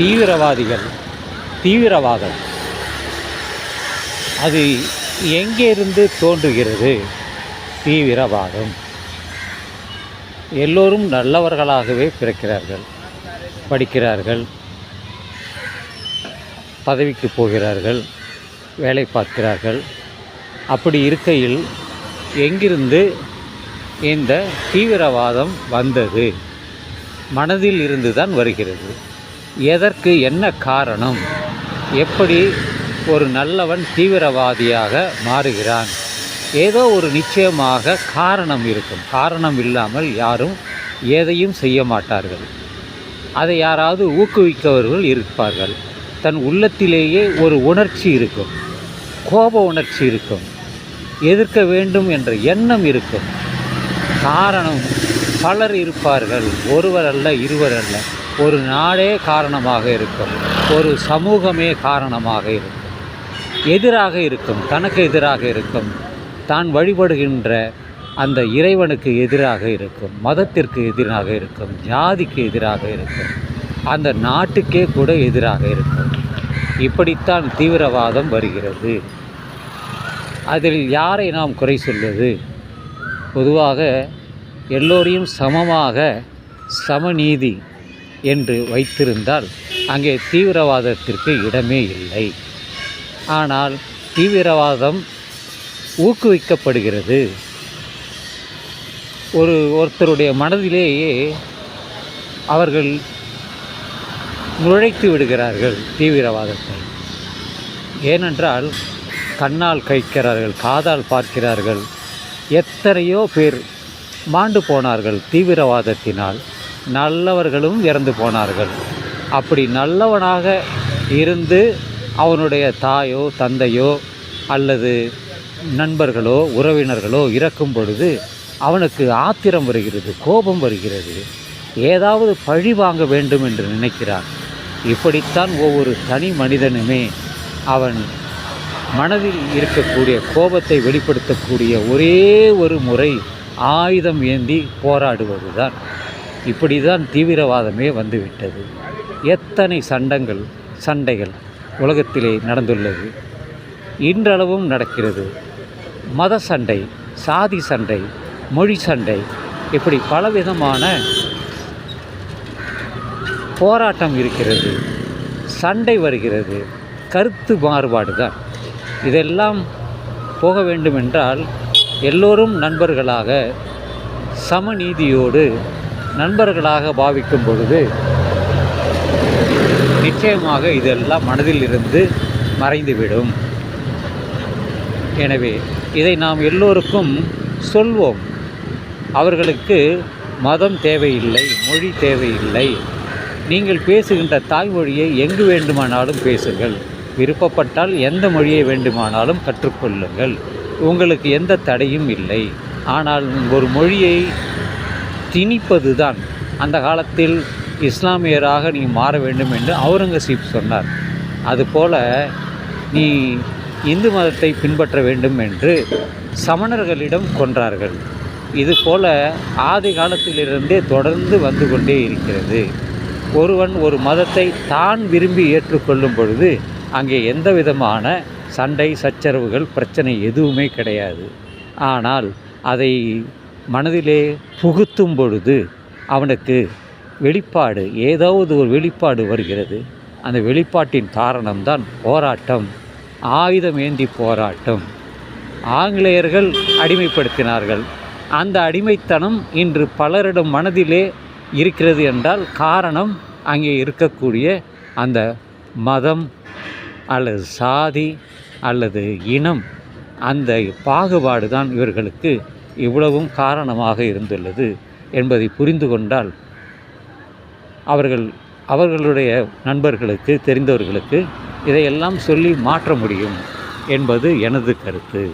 தீவிரவாதிகள் தீவிரவாதம். அது எங்கேருந்து தோன்றுகிறது? தீவிரவாதம். எல்லோரும் நல்லவர்களாகவே பிறக்கிறார்கள் படிக்கிறார்கள் பதவிக்கு போகிறார்கள் வேலை பார்க்கிறார்கள். அப்படி இருக்கையில் எங்கிருந்து இந்த தீவிரவாதம் வந்தது? மனதில் இருந்து தான் வருகிறது. எதற்கு என்ன காரணம்? எப்படி ஒரு நல்லவன் தீவிரவாதியாக மாறுகிறான்? ஏதோ ஒரு நிச்சயமாக காரணம் இருக்கும். காரணம் இல்லாமல் யாரும் எதையும் செய்ய மாட்டார்கள். அதை யாராவது ஊக்குவிக்கவர்கள் இருப்பார்கள். தன் உள்ளத்திலேயே ஒரு உணர்ச்சி இருக்கும். கோப உணர்ச்சி இருக்கும். எதிர்க்க வேண்டும் என்ற எண்ணம் இருக்கும். காரணம் பலர் இருப்பார்கள். ஒருவர் அல்ல இருவர் அல்ல. ஒரு நாடே காரணமாக இருக்கும். ஒரு சமூகமே காரணமாக இருக்கும். எதிராக இருக்கும் தனக்கு எதிராக இருக்கும். தான் வழிபடுகின்ற அந்த இறைவனுக்கு எதிராக இருக்கும். மதத்திற்கு எதிராக இருக்கும். ஜாதிக்கு எதிராக இருக்கும். அந்த நாட்டுக்கே கூட எதிராக இருக்கும். இப்படித்தான் தீவிரவாதம் வருகிறது. அதில் யாரை நாம் குறை சொல்வது? பொதுவாக எல்லோரையும் சமமாக சமநீதி என்று வைத்திருந்தால் அங்கே தீவிரவாதத்திற்கு இடமே இல்லை. ஆனால் தீவிரவாதம் ஊக்குவிக்கப்படுகிறது. ஒரு ஒருத்தருடைய மனதிலேயே அவர்கள் நுழைத்து விடுகிறார்கள் தீவிரவாதத்தை. ஏனென்றால் கண்ணால் கைக்கிறார்கள் காதால் பார்க்கிறார்கள். எத்தனையோ பேர் மாண்டு போனார்கள் தீவிரவாதத்தினால். நல்லவர்களும் இறந்து போனார்கள். அப்படி நல்லவனாக இருந்து அவனுடைய தாயோ தந்தையோ அல்லது நண்பர்களோ உறவினர்களோ இறக்கும் பொழுது அவனுக்கு ஆத்திரம் வருகிறது கோபம் வருகிறது. ஏதாவது பழி வாங்க வேண்டும் என்று நினைக்கிறான். இப்படித்தான் ஒவ்வொரு தனி மனிதனுமே அவன் மனதில் இருக்கக்கூடிய கோபத்தை வெளிப்படுத்தக்கூடிய ஒரே ஒரு முறை ஆயுதம் ஏந்தி போராடுவது தான் இப்படி தான் தீவிரவாதமே வந்துவிட்டது. எத்தனை சண்டங்கள் சண்டைகள் உலகத்திலே நடந்துள்ளது. இன்றளவும் நடக்கிறது. மத சண்டை சாதி சண்டை மொழி சண்டை இப்படி பலவிதமான போராட்டம் இருக்கிறது. சண்டை வருகிறது. கருத்து மாறுபாடு தான் இதெல்லாம் போக வேண்டுமென்றால் எல்லோரும் நண்பர்களாக சமநீதியோடு நண்பர்களாக பாவிக்கும் பொழுது நிச்சயமாக இதெல்லாம் மனதில் இருந்து மறைந்துவிடும். எனவே இதை நாம் எல்லோருக்கும் சொல்வோம். அவர்களுக்கு மதம் தேவையில்லை மொழி தேவையில்லை. நீங்கள் பேசுகின்ற தாய்மொழியை எங்கு வேண்டுமானாலும் பேசுங்கள். விருப்பப்பட்டால் எந்த மொழியை வேண்டுமானாலும் கற்றுக்கொள்ளுங்கள். உங்களுக்கு எந்த தடையும் இல்லை. ஆனால் ஒரு மொழியை திணிப்பது தான் அந்த காலத்தில் இஸ்லாமியராக நீ மாற வேண்டும் என்று அவுரங்கசீப் சொன்னார். அதுபோல நீ இந்து மதத்தை பின்பற்ற வேண்டும் என்று சமணர்களிடம் கொன்றார்கள். இதுபோல ஆதி காலத்திலிருந்தே தொடர்ந்து வந்து கொண்டே இருக்கிறது. ஒருவன் ஒரு மதத்தை தான் விரும்பி ஏற்றுக்கொள்ளும் பொழுது அங்கே எந்த விதமான சண்டை சச்சரவுகள் பிரச்சனை எதுவுமே கிடையாது. ஆனால் அதை மனதிலே புகுத்தும் பொழுது அவனுக்கு வெளிப்பாடு ஏதாவது ஒரு வெளிப்பாடு வருகிறது. அந்த வெளிப்பாட்டின் காரணம்தான் போராட்டம். ஆயுதம் ஏந்தி போராட்டம். ஆங்கிலேயர்கள் அடிமைப்படுத்தினார்கள். அந்த அடிமைத்தனம் இன்று பலரிடம் மனதிலே இருக்கிறது என்றால் காரணம் அங்கே இருக்கக்கூடிய அந்த மதம் அல்லது சாதி அல்லது இனம் அந்த பாகுபாடு தான் இவர்களுக்கு இவ்வளவும் காரணமாக இருந்துள்ளது என்பதை புரிந்து கொண்டால் அவர்கள் அவர்களுடைய நண்பர்களுக்கு தெரிந்தவர்களுக்கு இதையெல்லாம் சொல்லி மாற்ற முடியும் என்பது எனது கருத்து.